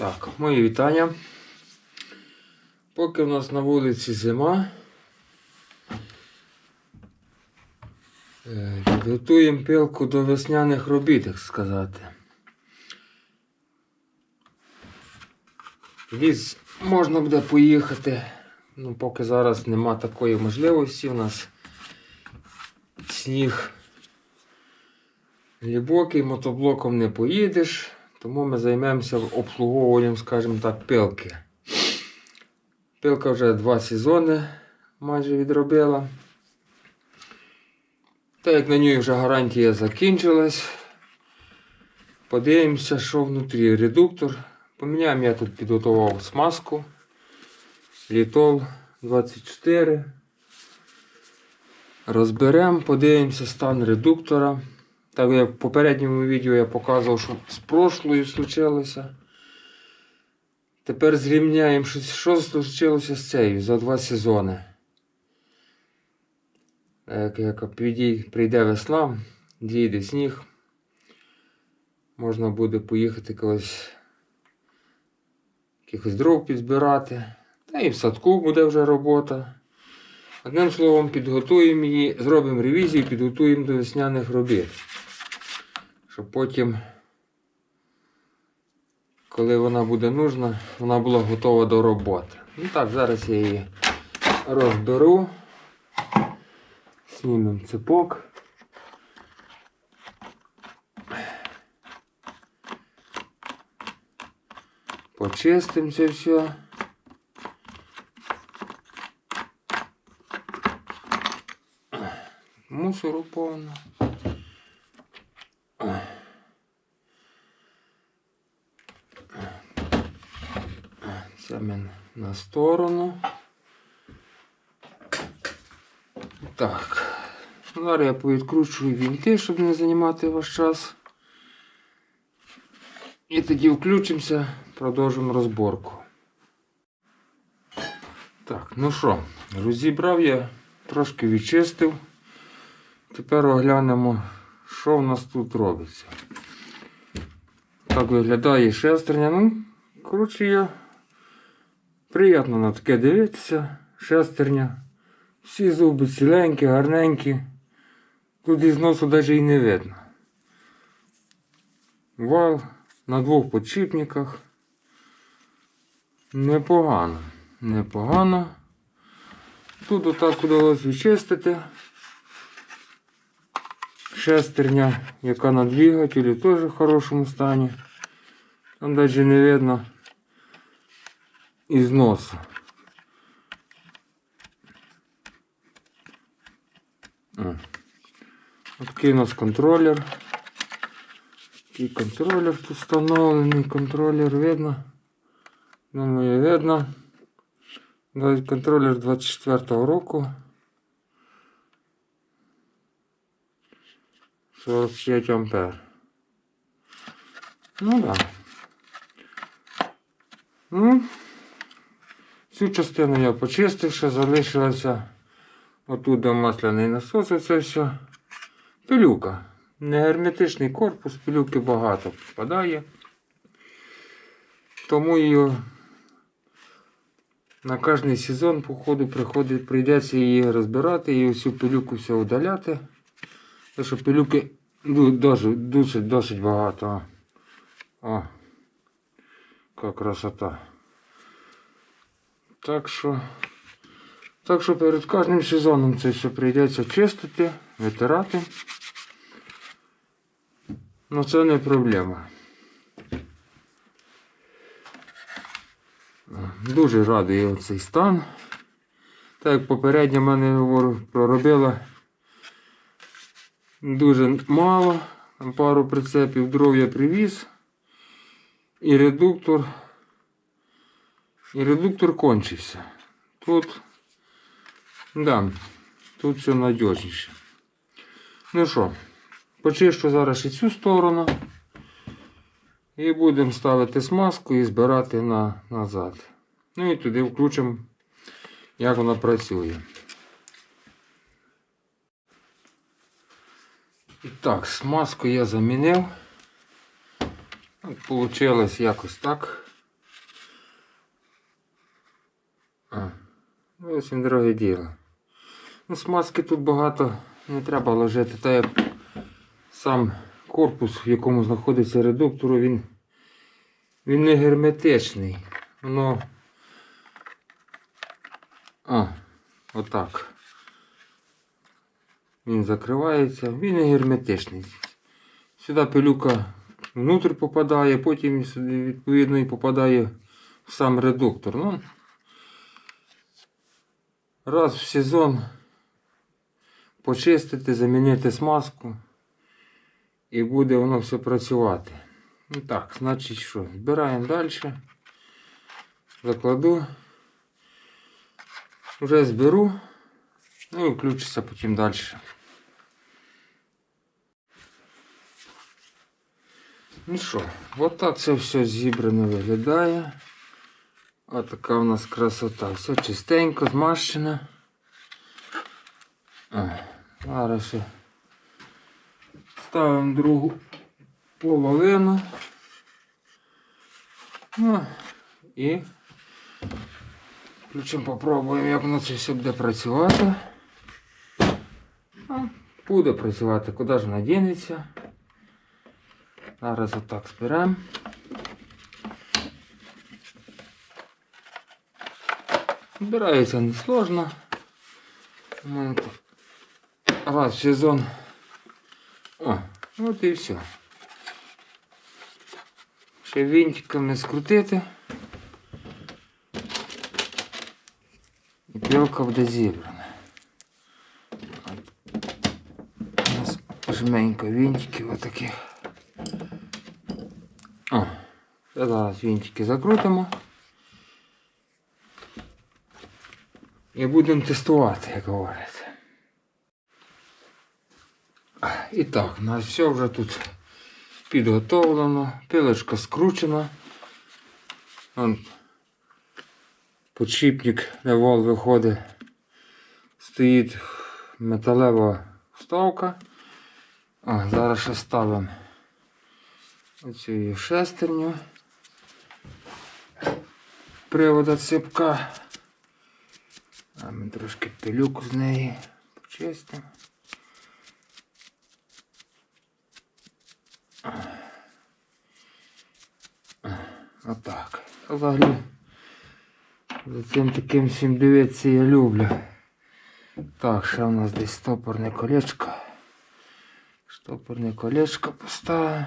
Так, мої вітання. Поки в нас на вулиці зима. е, Підготуємо пилку до весняних робіт, так сказати. Ліс можна буде поїхати. Ну, поки зараз нема такої можливості. У нас сніг глибокий, мотоблоком не поїдеш. Тому ми займемося обслуговуванням, скажімо так, пилки. Пилка вже два сезони майже відробила. Так як на ній вже гарантія закінчилась. Подивимося, що внутрі редуктор. Поміняємо, я тут підготував смазку. Літол 24. Розберемо, подивимося стан редуктора. Так як в попередньому відео я показував, що з прошлою случилося. Тепер зрівняємо, що, случилося з цією за два сезони. Як, як прийде весна, зійде сніг, можна буде поїхати колись якихось дров підзбирати. Та і в садку буде вже робота. Одним словом, підготуємо її, зробимо ревізію, підготуємо до весняних робіт. Щоб потім, коли вона буде нужна, вона була готова до роботи. Ну так, зараз я її розберу. Знімемо цепок. Почистимо це все. Мусору повно. Це ми на сторону. Так. Зараз я повідкручую вінти, щоб не займати ваш час. І тоді включимося, продовжимо розборку. Так, ну що, розібрав я, трошки відчистив. Тепер оглянемо, що в нас тут робиться. Так виглядає шестерня. Ну, коротше, я приємно на таке дивитися. Шестерня. Всі зуби ціленькі, гарненькі. Тут із носу навіть і не видно. Вал на двох подшипниках. Непогано. Непогано. Тут отак удалося відчистити. Шестерня, яка на двигателі, теж в хорошому стані. Там навіть не видно О. Такий у нас контролер. Такий контролер тут встановлений. Контролер видно. Думаю, видно. Навіть Контролер 24-го року. 45 ампер. Ну да. Ну, цю частину я почистив, ще залишилося отут де масляний насос, оце все. Пилюка. Не герметичний корпус, пилюки багато попадає. Тому її на кожний сезон, походу, приходить, прийдеться її розбирати і всю пилюку все удаляти. Тому що пилюки досить, досить багато. О, яка красота. Так що, так що перед кожним сезоном це все прийдеться чистити, витирати. Ну це не проблема. Дуже радий оцей стан. Так як попередньо мене говорю, проробила дуже мало. Пару прицепів дров я привіз. І редуктор. І редуктор кончився. Тут, да, тут все надіжніше. Ну що, почищу зараз і цю сторону. І будемо ставити смазку і збирати на, назад. Ну і туди включимо, як вона працює. І так, смазку я замінив. Получилось якось так. Зовсім дороге діло. Ну, смазки тут багато не треба ложити, та як сам корпус, в якому знаходиться редуктор, він, він не герметичний. Воно. А, отак. Він закривається, він не герметичний. Сюди пилюка внутрь попадає, потім відповідно і попадає в сам редуктор. Ну, раз в сезон почистити, замінити смазку і буде воно все працювати. Ну так, значить що, збираємо далі. Закладу. Вже зберу. Ну і включуся потім далі. Ну що, от так це все зібрано виглядає. Ось така у нас красота. Все чистенько, змащено. Зараз ще ставимо другу половину. Ну, і включимо, попробуємо, як воно це все буде працювати. Ну, Буде працювати, куди ж вона дінеться. Зараз отак зберемо. Збирається несложно. У раз в сезон. О, от і все. Ще вінтиками скрутити. І пілка буде зібрана. Жменько вінтиків отаких. О, зараз вінтики закрутимо. І будемо тестувати, як говориться. І так, у нас все вже тут підготовлено, пилочка скручена. Вон Подшипник на вал виходить. Стоїть металева вставка. А, зараз ще ставимо оцю шестерню. Привода цепка. А ми трошки пилюку з неї почистимо. Отак. Взагалі за цим таким всім дивитися я люблю. Так, ще у нас десь стопорне колечко. Штопорне колечко поставимо.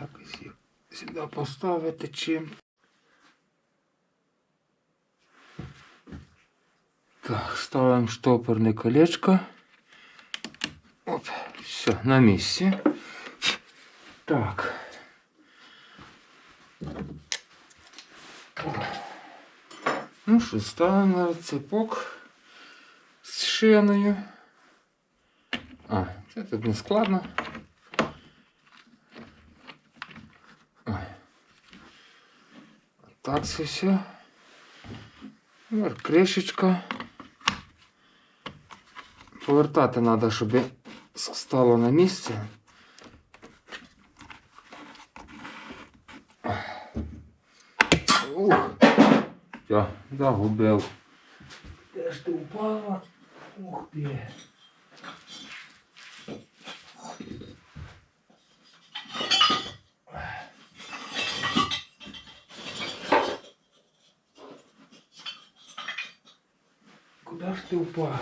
Якось їх сюди поставити чим. Так, ставимо штопорне колечко. Оп, все, на місці. Так. Ну що, ставимо на цепок з шиною. А, це не складно. Ой. Так все. Тепер кришечка. Повертати треба, щоб стало на місце. Ух, я загубив. Де ж ти упала? Ух ти. Куди ж ти упала?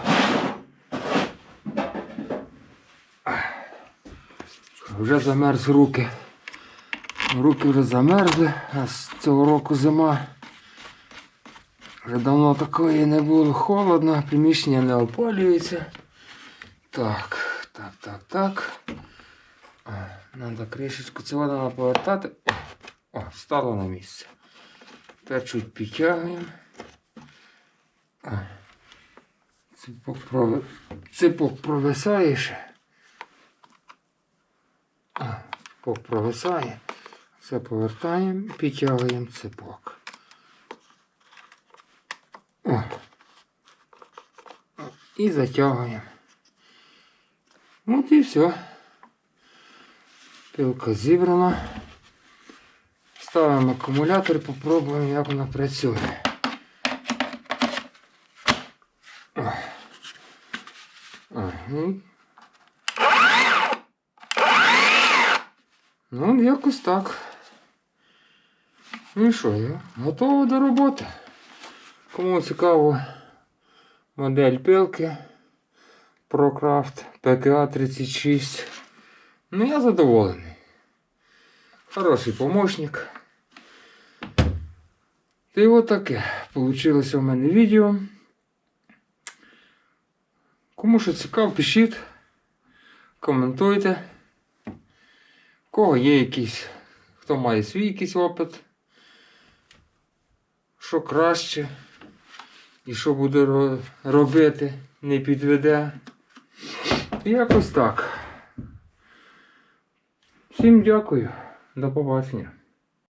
Вже замерз руки. Руки вже замерзли, а з цього року зима. Вже давно такої не було холодно, приміщення не опалюється. Так, так, так, так. Треба кришечку цього треба повертати. О, стало на місце. Тепер чуть підтягуємо. Ципок провисає ще. Ципок провисає. Все повертаємо підтягуємо цепок. О. І затягуємо. От і все. Пилка зібрана. Ставимо акумулятор, попробуємо, як вона працює. О. Ага. Ну, якось так. Ну і що, я готовий до роботи. Кому цікаво модель пилки ProCraft PKA 36. Ну, я задоволений. Хороший помощник. Та й отаке получилося в мене відео. Кому що цікаво, пишіть, коментуйте. Кого є якийсь, хто має свій якийсь опит, що краще і що буде робити, не підведе. Якось так. Всім дякую. До побачення.